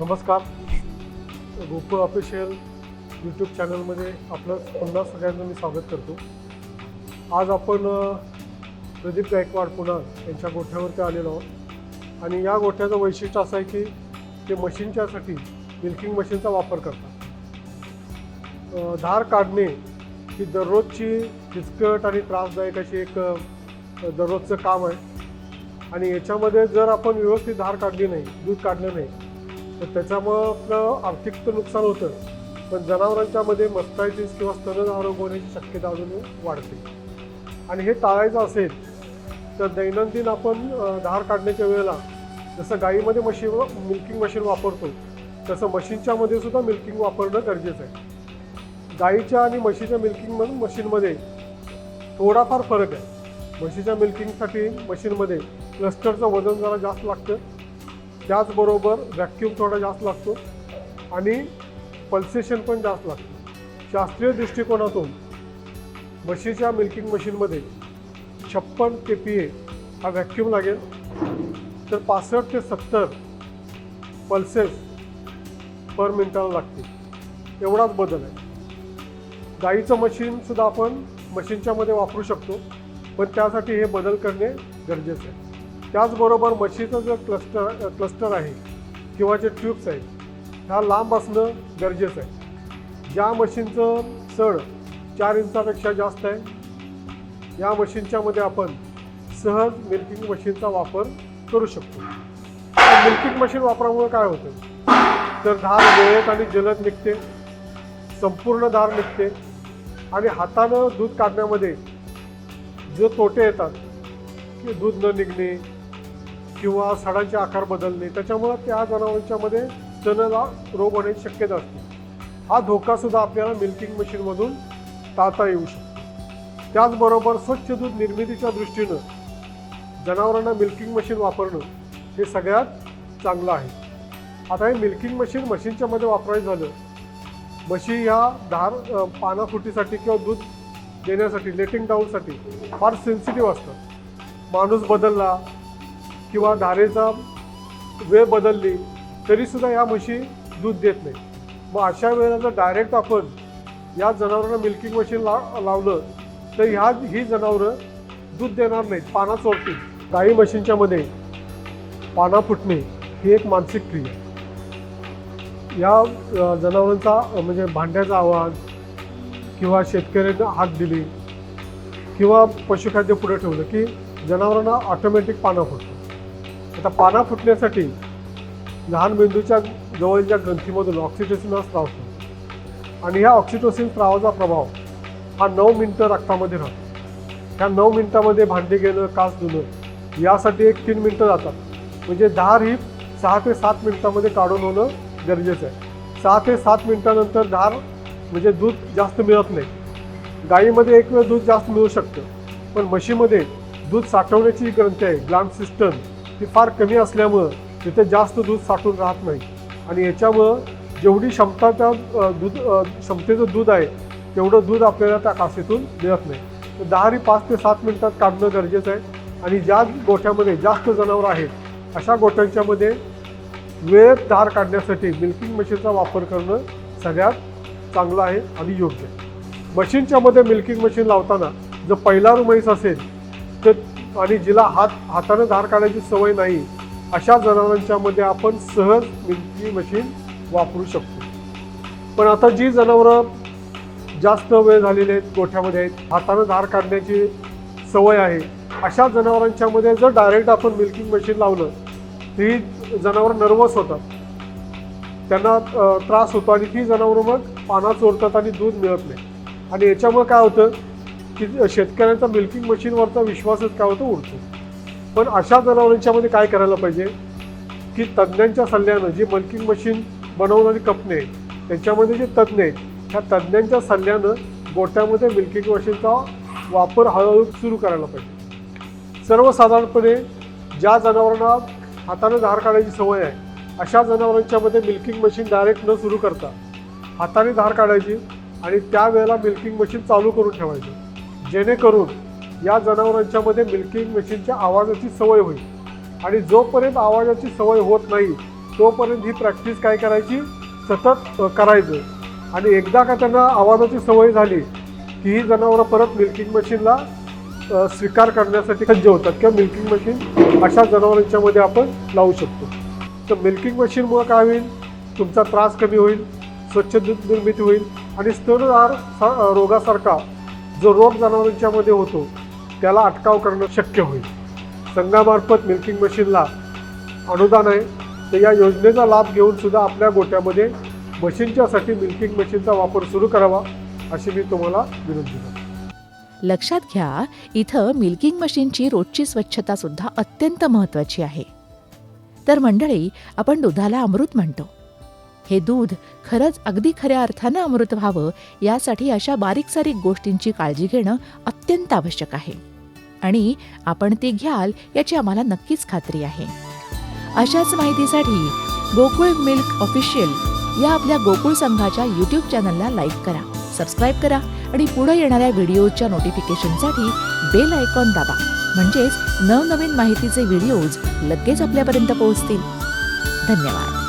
नमस्कार. Gokul official YouTube चॅनलमध्ये आपलं पुन्हा सगळ्यांना मी स्वागत करतो. आज आपण प्रदीप गायकवाड पुन्हा यांच्या गोठ्यावरती आलेलो आहोत. आणि या गोठ्याचं वैशिष्ट्य असं आहे की ते मशीनच्यासाठी मिल्किंग मशीनचा वापर करतात. धार काढणे ही दररोजची किचकट आणि त्रासदायक अशी एक दररोजचं काम आहे. आणि याच्यामध्ये जर आपण व्यवस्थित धार काढली नाही दूध काढलं नाही तर त्याच्यामुळं आपलं आर्थिक तर नुकसान होतं पण जनावरांच्यामध्ये मस्तायटीस किंवा स्तन आरोग्य होण्याची शक्यता अजून वाढते. आणि हे टाळायचं असेल तर दैनंदिन आपण धार काढण्याच्या वेळेला जसं गाईमध्ये मशीन मिल्किंग मशीन वापरतो तसं मशीनच्यामध्ये सुद्धा मिल्किंग वापरणं गरजेचं आहे. गाईच्या आणि म्हशीच्या मिल्किंग मशीनमध्ये थोडाफार फरक आहे. म्हशीच्या मिल्किंगसाठी मशीनमध्ये क्लस्टरचं वजन जरा जास्त लागतं त्याचबरोबर व्हॅक्यूम थोडा जास्त लागतो आणि पल्सेशन पण जास्त लागतं. शास्त्रीय दृष्टिकोनातून म्हशीच्या मिल्किंग मशीनमध्ये छप्पन के पी ए हा व्हॅक्यूम लागेल. तर पासष्ट ते सत्तर पल्सेस पर मिनिटाला लागतील. एवढाच बदल आहे. गाईचं मशीनसुद्धा आपण मशीनच्यामध्ये वापरू शकतो पण त्यासाठी हे बदल करणे गरजेचं आहे. त्याचबरोबर म्हशीचं जे क्लस्टर क्लस्टर आहे किंवा जे ट्यूब्स आहेत ह्या लांब असणं गरजेचं आहे. ज्या मशीनचं सड चार इंचापेक्षा जास्त आहे या मशीनच्यामध्ये आपण सहज मिल्किंग मशीनचा वापर करू शकतो. मिल्किंग मशीन वापरामुळे काय होतं? तर धार वेळेत आणि जलद निघते संपूर्ण धार निघते आणि हातानं दूध काढण्यामध्ये जे तोटे येतात की दूध न निघणे किंवा सडांचे आकार बदलणे त्याच्यामुळं त्या जनावरांच्यामध्ये स्तनला रोग होण्याची शक्यता असते. हा धोकासुद्धा आपल्याला मिल्किंग मशीनमधून टाळता येऊ शकतो. त्याचबरोबर स्वच्छ दूध निर्मितीच्या दृष्टीनं जनावरांना मिल्किंग मशीन वापरणं हे सगळ्यात चांगलं आहे. आता हे मिल्किंग मशीन मशीनच्या मध्ये वापरायचं झालं म्हशी ह्या धार पानाफुटीसाठी किंवा दूध देण्यासाठी लेटिंग डाऊनसाठी फार सेन्सिटिव्ह असतात माणूस बदलला किंवा धारेचा वेळ बदलली तरीसुद्धा या म्हशी दूध देत नाही मग अशा वेळेला जर डायरेक्ट आपण या जनावरांना मिल्किंग मशीन ला लावलं तर ह्या ही जनावरं दूध देणार नाहीत. पाना चोरतील. गाई म्हशींच्या मध्ये पाना फुटणे ही एक मानसिक क्रिया. या जनावरांचा म्हणजे भांड्याचा आवाज किंवा शेतकऱ्यांना हात दिली किंवा पशुखाद्य पुढे ठेवलं की जनावरांना ऑटोमॅटिक पानं फुटतं आता पाना फुटण्यासाठी लहान मेंदूच्या जवळच्या ग्रंथीमधून ऑक्सिटोसिन हा स्त्राव होतो. आणि ह्या ऑक्सिटोसिन स्त्रावाचा प्रभाव हा नऊ मिनटं रक्तामध्ये राहतो. ह्या नऊ मिनटामध्ये भांडी घेणं कास धुणं यासाठी एक तीन मिनटं जातात. म्हणजे धार ही सहा ते सात मिनटामध्ये काढून होणं गरजेचं आहे. सहा ते सात मिनटानंतर धार म्हणजे दूध जास्त मिळत नाही. गाईमध्ये एक वेळ दूध जास्त मिळू शकतं. पण म्हशीमध्ये दूध साठवण्याची ग्रंथी आहे ग्लांड सिस्टम. ती फार कमी असल्यामुळं तिथे जास्त दूध साठून राहत नाही. आणि याच्यामुळं जेवढी क्षमता त्या दूध क्षमतेचं दूध आहे तेवढं दूध आपल्याला त्या कासेतून मिळत नाही. तर दहा पाच ते सात मिनिटात काढणं गरजेचं आहे. आणि ज्या गोठ्यामध्ये जास्त जनावरं आहेत अशा गोठ्यांच्यामध्ये वेळेत धार काढण्यासाठी मिल्किंग मशीनचा वापर करणं सगळ्यात चांगलं आहे आणि योग्य आहे. मशीनच्यामध्ये मिल्किंग मशीन लावताना जर पहिला म्हैस असेल तर आणि जिला हात हाताने धार काढायची सवय नाही अशा जनावरांच्या मध्ये आपण सहज मिल्किंग मशीन वापरू शकतो. पण आता जी जनावरं जास्त वेळ झालेले आहेत गोठ्यामध्ये आहेत हाताने धार काढण्याची सवय आहे अशा जनावरांच्यामध्ये जर डायरेक्ट आपण मिल्किंग मशीन लावलं ती जनावरं नर्वस होतात. त्यांना त्रास होतो आणि ती जनावरं मग पाना चोरतात आणि दूध मिळत नाही. आणि याच्यामुळे काय होतं की शेतकऱ्यांचा मिल्किंग मशीनवरचा विश्वासच काय होतो? उडतो. पण अशा जनावरांच्यामध्ये काय करायला पाहिजे? की तज्ज्ञांच्या सल्ल्यानं जी मिल्किंग मशीन बनवणारी कंपनी आहे त्यांच्यामध्ये जे तज्ज्ञ आहेत ह्या तज्ज्ञांच्या सल्ल्यानं गोट्यामध्ये मिल्किंग मशीनचा वापर हळूहळू सुरू करायला पाहिजे. सर्वसाधारणपणे ज्या जनावरांना हाताने धार काढायची सवय आहे अशा जनावरांच्यामध्ये मिल्किंग मशीन डायरेक्ट न सुरू करता हाताने धार काढायची आणि त्यावेळेला मिल्किंग मशीन चालू करून ठेवायची. जेणेकरून या जनावरांच्यामध्ये मिल्किंग मशीनच्या आवाजाची सवय होईल. आणि जोपर्यंत आवाजाची सवय होत नाही तोपर्यंत ही प्रॅक्टिस काय करायची? सतत करायचं. आणि एकदा का त्यांना आवाजाची सवय झाली की ही जनावरं परत मिल्किंग मशीनला स्वीकार करण्यासाठी सज्ज होतात किंवा मिल्किंग मशीन अशा जनावरांच्यामध्ये आपण लावू शकतो. तर मिल्किंग मशीनमुळं काय होईल? तुमचा त्रास कमी होईल स्वच्छ दूध निर्मिती होईल आणि स्तनधार सा- रोगासारखा जो रोग जनावरांच्यामध्ये होतो त्याला अटकाव करणं शक्य होईल. संघामार्फत मिल्किंग मशीनला अनुदान आहे. तर या योजनेचा लाभ घेऊन सुद्धा आपल्या गोट्यामध्ये मशीनच्यासाठी मिल्किंग मशीनचा वापर सुरू करावा अशी मी तुम्हाला विनंती करतो. लक्षात घ्या इथं मिल्किंग मशीनची रोजची स्वच्छता सुद्धा अत्यंत महत्वाची आहे. तर मंडळी आपण दुधाला अमृत म्हणतो. हे दूध खरंच अगदी खऱ्या अर्थानं अमृत व्हावं यासाठी अशा बारीक सारीक गोष्टींची काळजी घेणं अत्यंत आवश्यक आहे. आणि आपण ती घ्याल याची आम्हाला नक्कीच खात्री आहे. अशाच माहितीसाठी गोकुळ मिल्क ऑफिशियल या आपल्या गोकुळ संघाच्या यूट्यूब चॅनलला लाईक करा सबस्क्राईब करा आणि पुढे येणाऱ्या व्हिडिओच्या नोटिफिकेशनसाठी बेल आयकॉन दाबा. म्हणजेच नवनवीन माहितीचे व्हिडिओज लगेच आपल्यापर्यंत पोहोचतील. धन्यवाद.